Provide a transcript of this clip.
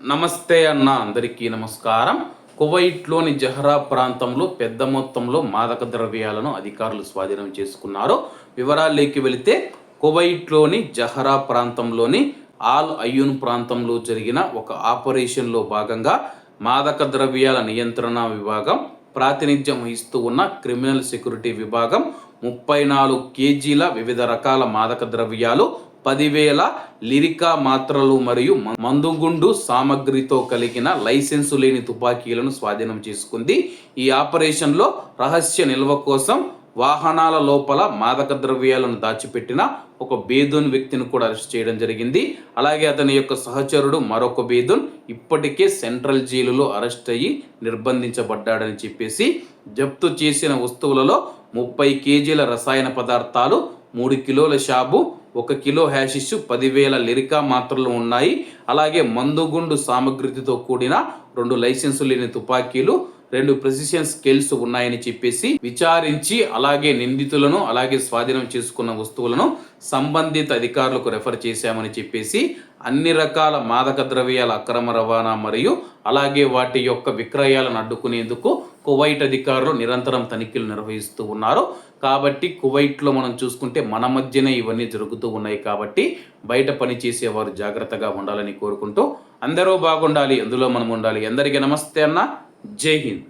నమస్తే అన్న అందరికీ నమస్కారం. కువైట్లోని జహరా ప్రాంతంలో పెద్ద మొత్తంలో మాదక ద్రవ్యాలను అధికారులు స్వాధీనం చేసుకున్నారు. వివరాల్లోకి వెళితే కువైట్లోని జహరా ప్రాంతంలోని ఆల్ అయ్యూన్ ప్రాంతంలో జరిగిన ఒక ఆపరేషన్లో భాగంగా మాదక ద్రవ్యాల నియంత్రణ విభాగం ప్రాతినిధ్యం వహిస్తూ ఉన్న క్రిమినల్ సెక్యూరిటీ విభాగం ముప్పై నాలుగు కేజీల వివిధ రకాల మాదక ద్రవ్యాలు పదివేల లిరికా మాత్రలు మరియు మందుగుండు సామగ్రితో కలిగిన లైసెన్సు లేని తుపాకీలను స్వాధీనం చేసుకుంది. ఈ ఆపరేషన్లో రహస్య నిల్వ కోసం వాహనాల లోపల మాదక ద్రవ్యాలను దాచిపెట్టిన ఒక బేదూన్ వ్యక్తిని కూడా అరెస్ట్ చేయడం జరిగింది. అలాగే అతని యొక్క సహచరుడు మరొక బేదూన్ ఇప్పటికే సెంట్రల్ జైలులో అరెస్ట్ అయ్యి నిర్బంధించబడ్డాడని చెప్పేసి జప్తు చేసిన వస్తువులలో ముప్పై కేజీల రసాయన పదార్థాలు మూడు కిలోల షాబు ఒక కిలో హ్యాషిష్ పదివేల లిరికా మాత్రలు ఉన్నాయి. అలాగే మందుగుండు సామగ్రితో కూడిన రెండు లైసెన్సు లేని తుపాకీలు రెండు ప్రెసిషన్ స్కేల్స్ ఉన్నాయని చెప్పేసి విచారించి అలాగే నిందితులను అలాగే స్వాధీనం చేసుకున్న వస్తువులను సంబంధిత అధికారులకు రెఫర్ చేశామని చెప్పేసి అన్ని రకాల మాదక ద్రవ్యాల అక్రమ రవాణా మరియు అలాగే వాటి యొక్క విక్రయాలను అడ్డుకునేందుకు కువైట్ అధికారులు నిరంతరం తనిఖీలు నిర్వహిస్తూ ఉన్నారు. కాబట్టి కువైట్లో మనం చూసుకుంటే మన మధ్యనే ఇవన్నీ జరుగుతూ ఉన్నాయి కాబట్టి బయట పని చేసేవారు జాగ్రత్తగా ఉండాలని కోరుకుంటూ అందరూ బాగుండాలి అందులో మనం ఉండాలి. అందరికీ నమస్తే అన్న. जय हिंद